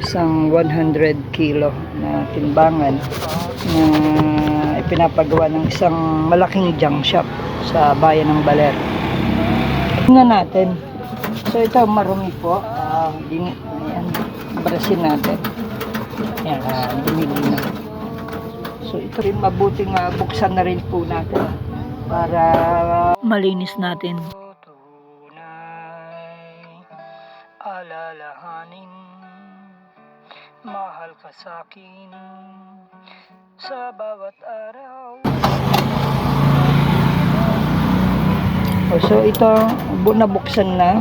isang 100 kilo na timbangan na ipinapagawa ng isang malaking junk shop sa bayan ng Baler. Tingnan natin. So ito marumi po. Uh, din, ayan, brasin natin. Ayan, uh, dumili na. So ito rin mabuting uh, buksan na rin po natin para malinis natin. alalahanin mahal ka sa akin sa bawat araw. Oh, so ito bu nabuksan na.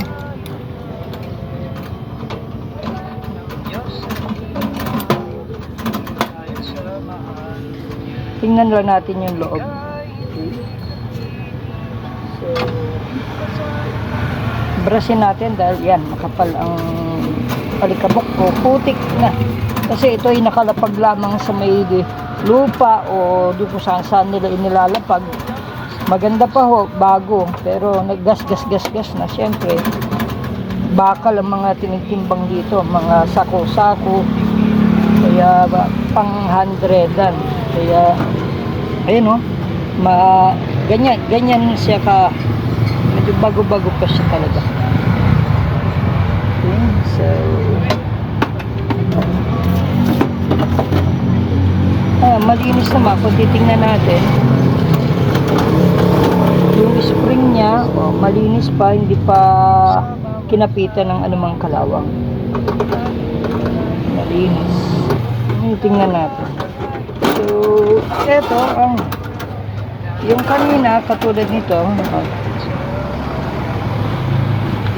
Tingnan lang natin yung loob. So, brasin natin dahil yan, makapal ang palikabok ko. Putik na. Kasi ito ay nakalapag lamang sa may lupa o doon kung saan saan nila inilalapag. Maganda pa ho, bago. Pero naggas-gas-gas-gas na. Siyempre, bakal ang mga tinitimbang dito. Mga sako-sako. Kaya ba, pang hundredan. Kaya, ayun o. Ma, ganyan, ganyan siya ka medyo bago-bago pa siya talaga. Okay, so ah, malinis naman. Kung titingnan natin yung spring niya oh, malinis pa. Hindi pa kinapitan ng anumang kalawang. Malinis. Tingnan natin. So eto ang yung kanina katulad nito oh,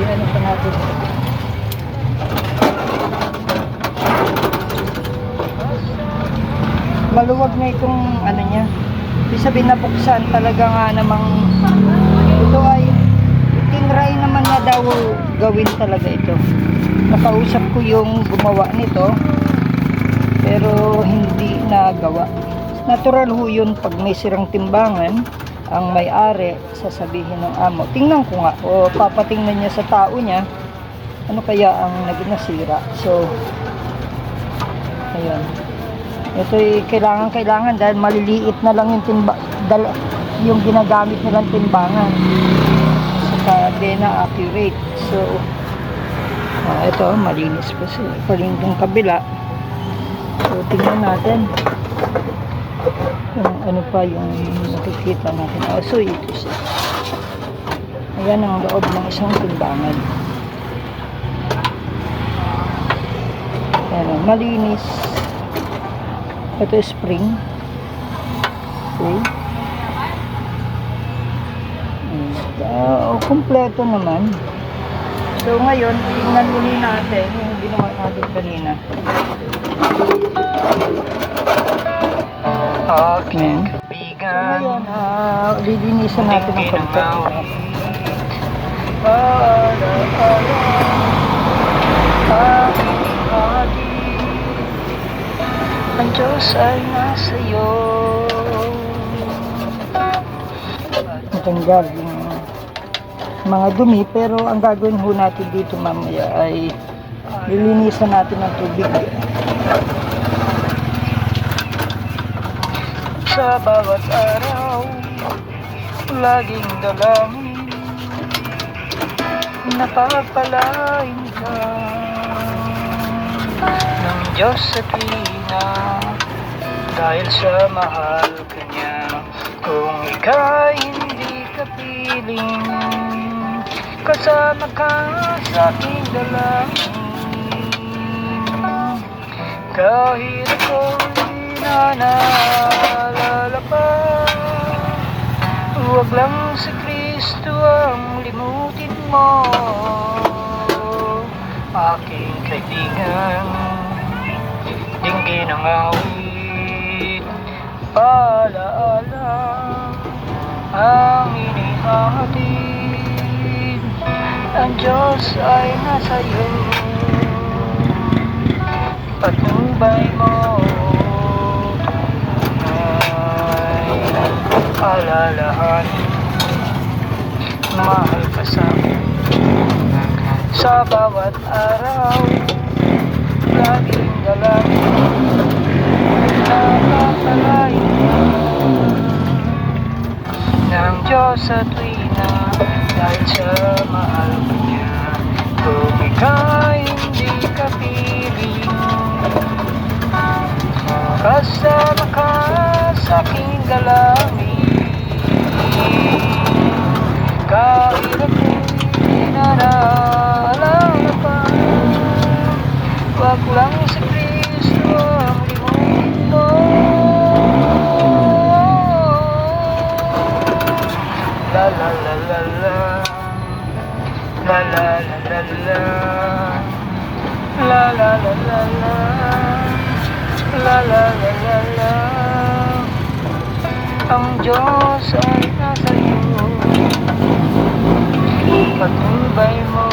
ano pa natin. Maluwag na itong ano niya. Ibig sabihin nabuksan talaga nga namang ito ay itingray naman na daw gawin talaga ito. Nakausap ko yung gumawa nito pero hindi nagawa. Natural ho yun pag may sirang timbangan ang may-ari sasabihin ng amo. Tingnan ko nga o papatingnan niya sa tao niya ano kaya ang naging nasira. So ayun. Ito ay kailangan kailangan dahil maliliit na lang yung timba dal, yung ginagamit nilang timbangan. Saka di na accurate. So ah, ito malinis pa siya. Palinggang kabila. So tingnan natin yung ano pa yung nakikita natin. Oh, so ito siya. Ayan ang loob ng isang timbangan. Ayan, malinis. Ito is spring. Okay. Uh, oh, kompleto naman. So ngayon, tingnan muli natin yung ginawa natin kanina. aking So kaibigan ngayon, uh, lilinisan natin ang konti. Ang Diyos ay nasa iyo Matanggal yung mga dumi. Pero ang gagawin ho natin dito mamaya ay lilinisan natin ng tubig. Sa bawat araw Laging dalangin Napapalain ka Ng Diyos sa tuwina Dahil sa mahal ka niya Kung ika'y hindi ka piling Kasama ka sa aking dalangin. Kahit ako'y nanalala pa Huwag lang si Kristo ang limutin mo. Aking kaibigan Dinggin ang awit Paalaala Ang inihatid Ang Diyos ay nasa iyo. Patnubay mo Ay alalahan Mahal ka sa akin. Sa bawat araw Lagi Diyos sa tuwina Dahil sa mahal ko niya Kung ika'y hindi ka piling. Kasama ka sa aking dalangin Kahit ako'y naraalala pa Wag lang si La la la la la La la la la la La la la la la La la Ang Diyos ay nasa iyo Patnubay mo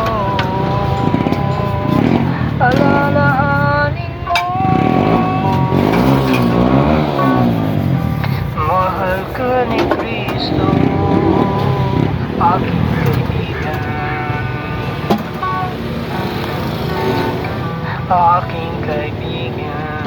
Aking kaibigan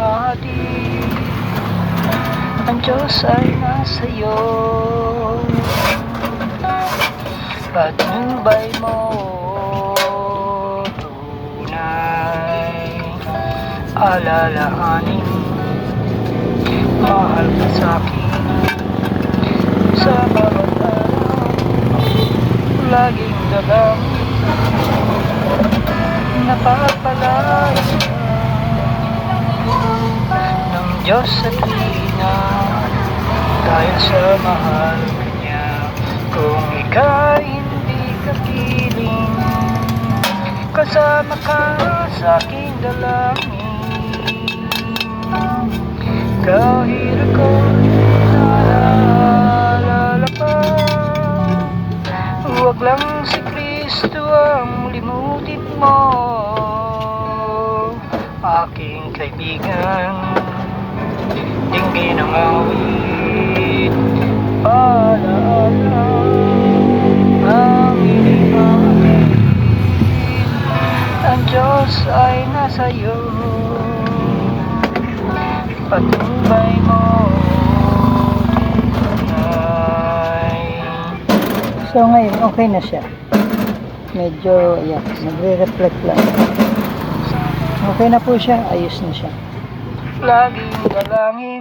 Inihati Ang Diyos ay nasa iyo. Patnubay mo Tunay. Alalahanin. Mahal ka sa akin. Sa bawat araw Laging dalang Napapalaya Ng Diyos sa tuwina Dahil sa mahal niya Kung ika'y hindi ka piling Kasama ka sa aking dalangin. Kahit Diyos ay nasa iyo Patnubay mo So ngayon, okay na siya. Medyo, ayan, nagre-reflect lang. Okay na po siya, ayos na siya. Laging dalangin